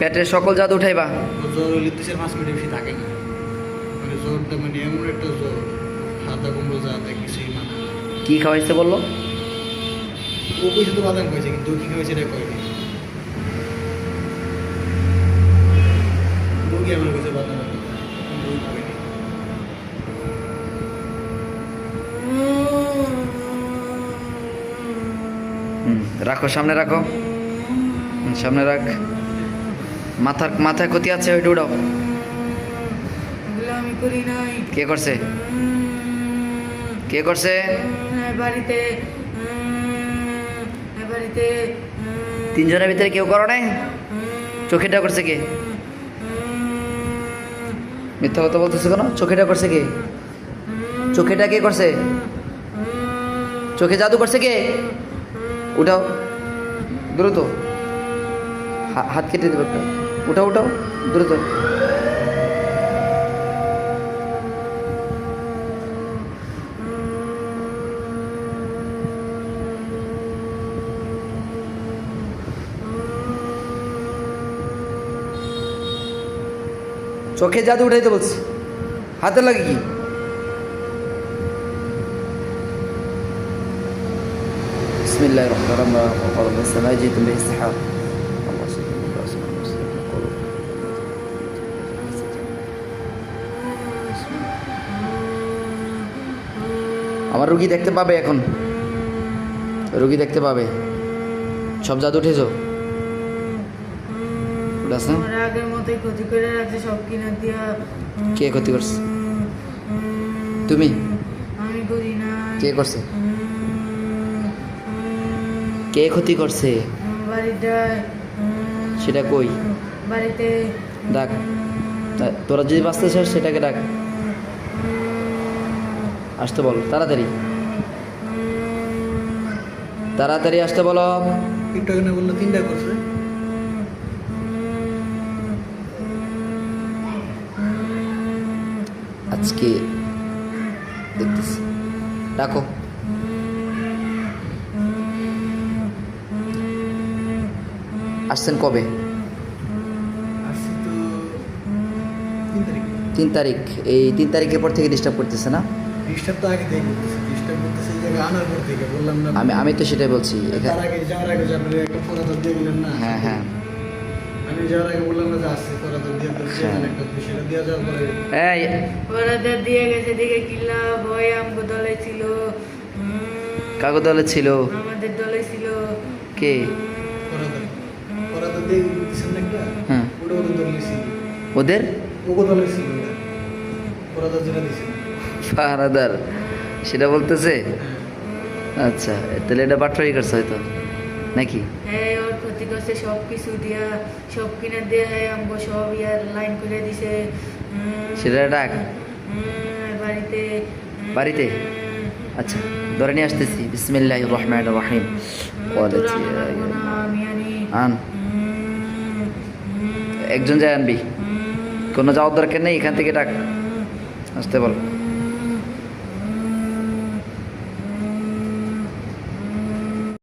পেটের সকল জাদু উঠাইবা। হইলে দেশের মিনিট বেশি থাকে না মানে মানে এমন একটা হাতা কুমড়ো যা তা কিছুই মানে। কি খাওয়াইছে বলল? ও কইছে তো বাদাম কিন্তু কি এটা কয়নি রোগী আমার কইছে বাদাম রাখো সামনে রাখো। সামনে রাখ। মাথার মাথায় ক্ষতি আছে ওইটা উড়াও। নাই। কে করছে? কে করছে? বাড়িতে বাড়িতে তিনজনের ভিতরে কেউ করো নাই? চোখেটা করছে কে? মিথ্যা কথা বলতেছে কেন? চোখেটা করছে কে? চোখেটা কে করছে? চোখে জাদু করছে কে? উঠাও। দ্রুত। হাত কেটে দেবে একটা উঠাও উঠাও দ্রুত চোখে জাদু উঠাইতে বলছি হাতে লাগে কি بسم الله الرحمن الرحيم وقال من السماء جئتم به السحاب আমার রুগী দেখতে পাবে এখন। রুগী দেখতে পাবে। সব জাদু উঠেছ? আগের মতোই ক্ষতি করে রাখছে সব কিনা দিয়া। কে ক্ষতি করছে? তুমি? আমি করি না। কে করছে? কে ক্ষতি করছে? বাড়িটায় সেটা কই? বাড়িতে। ডাক তোরা যদি বাঁচতে চাস সেটাকে ডাক আসতে বলো তাড়াতাড়ি। তাড়াতাড়ি আসতে বলো। একটু আগে না বলল তিনটা করছে। আজকে দেখতেছি। ডাকো। আসছেন কবে? তিন তারিখ। এই তিন তারিখের পর থেকে ডিস্টার্ব করতেছে না? ডিস্টার্ব তো আগে থেকে করতেছে ডিস্টার্ব করতেছে এই জায়গায় আনার পর থেকে বললাম না। আমি আমি তো সেটাই বলছি তার আগে যাওয়ার আগে একটা ফোরাত দিয়ে গেলেন না? হ্যাঁ হ্যাঁ। আমি যাওয়ার আগে বললাম না যে আসছি ফোরাত দিয়ে তো একটা সেটা দিয়ে যাওয়ার পরে এই ওরা দিয়ে গেছে দিকে কিল্লা ভয় আমগো দলে ছিল। উম, কাগজ দলে ছিল। আমাদের দলে ছিল। কে? দিয়ে না একটা? হ্যাঁ। ওটা ওদের দলে ছিল। ওদের? ওগো দলে ছিল যেটা ফাহাদার সেটা বলতেছে? আচ্ছা তাহলে এটা বাটফারি করছে হয়তো নাকি? হ্যাঁ ওর ক্ষতি করছে সব কিছু দিয়া সব কিনা দিয়ে আমগো সব ইয়ার লাইন করে দিছে। সেটা ডাক বাড়িতে বাড়িতে? আচ্ছা ধরে নিয়ে আসতেছি। বিসমিল্লাহ রহমান রহিম। আনি। একজন যায় আনবি। কোনো যাওয়ার দরকার নেই এখান থেকে ডাক। আসতে বল।